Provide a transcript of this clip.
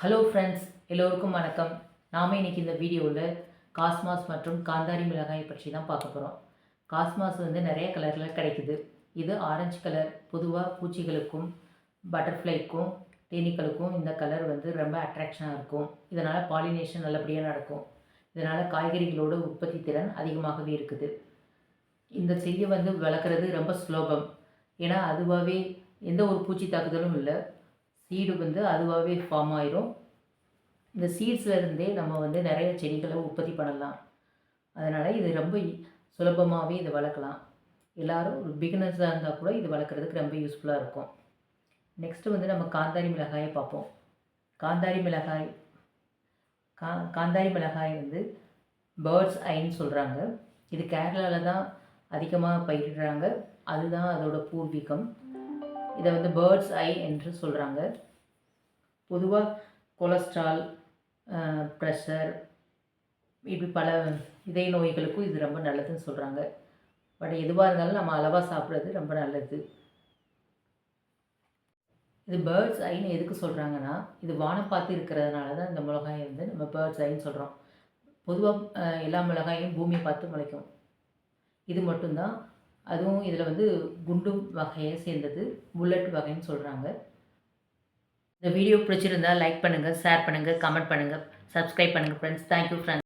Hello friends எல்லோருக்கும் வணக்கம். நாம இன்றைக்கி இந்த வீடியோவில் காஸ்மாஸ் மற்றும் காந்தாரி மிளகாய் பற்றி தான் பார்க்க போகிறோம் காஸ்மாஸ் வந்து நிறைய கலரில் கிடைக்குது. இது ஆரஞ்சு கலர் பொதுவாக பூச்சிகளுக்கும் பட்டர்ஃப்ளைக்கும் தேனீக்களுக்கும் இந்த கலர் வந்து ரொம்ப அட்ராக்ஷனாக இருக்கும். இதனால் பாலினேஷன் நல்லபடியாக நடக்கும். இதனால் காய்கறிகளோட உற்பத்தி திறன் அதிகமாகவே இருக்குது. இந்த செடியை வந்து வளர்க்குறது ரொம்ப சுலபம். ஏன்னா அதுவாகவே எந்த ஒரு பூச்சி தாக்குதலும் இல்லை. சீடு வந்து அதுவாகவே ஃபார்ம் ஆயிரும். இந்த சீட்ஸ்லேருந்தே நம்ம வந்து நிறைய செடிகளை உற்பத்தி பண்ணலாம். அதனால் இது ரொம்ப சுலபமாகவே இதை வளர்க்கலாம். எல்லாரும் ஒரு பிகினர்ஸாக இருந்தால் கூட இது வளர்க்குறதுக்கு ரொம்ப யூஸ்ஃபுல்லாக இருக்கும். நெக்ஸ்ட்டு வந்து நம்ம காந்தாரி மிளகாயை பார்ப்போம். காந்தாரி மிளகாய் கா காந்தாரி மிளகாய் வந்து பேர்ட்ஸ் ஐன்னு சொல்கிறாங்க இது கேரளாவில் தான் அதிகமாக பயிரிடுறாங்க. அதுதான் அதோட பூர்வீகம். இதை வந்து பேர்ட்ஸ் ஐ என்று சொல்கிறாங்க பொதுவாக கொலஸ்ட்ரால் ப்ரெஷர் இப்படி பல இதய நோய்களுக்கும் இது ரொம்ப நல்லதுன்னு சொல்கிறாங்க பட் எதுவாக இருந்தாலும் நம்ம அளவாக சாப்பிட்றது ரொம்ப நல்லது. இது பேர்ட்ஸ் ஐன்னு எதுக்கு சொல்கிறாங்கன்னா இது வானம் பார்த்து இருக்கிறதுனால தான் இந்த மிளகாயை வந்து நம்ம பேர்ட்ஸ் ஐன்னு சொல்கிறோம் பொதுவாக எல்லா மிளகாயும் பூமியை பார்த்து முளைக்கும். இது மட்டும்தான் அதுவும் இதில் வந்து குண்டு வகையை சேர்ந்தது புல்லட் வகைன்னு சொல்கிறாங்க இந்த வீடியோ பிடிச்சிருந்தா லைக் பண்ணுங்கள் ஷேர் பண்ணுங்கள் கமெண்ட் பண்ணுங்கள் சப்ஸ்கிரைப் பண்ணுங்கள் ஃப்ரெண்ட்ஸ் தேங்க்யூ ஃப்ரெண்ட்ஸ்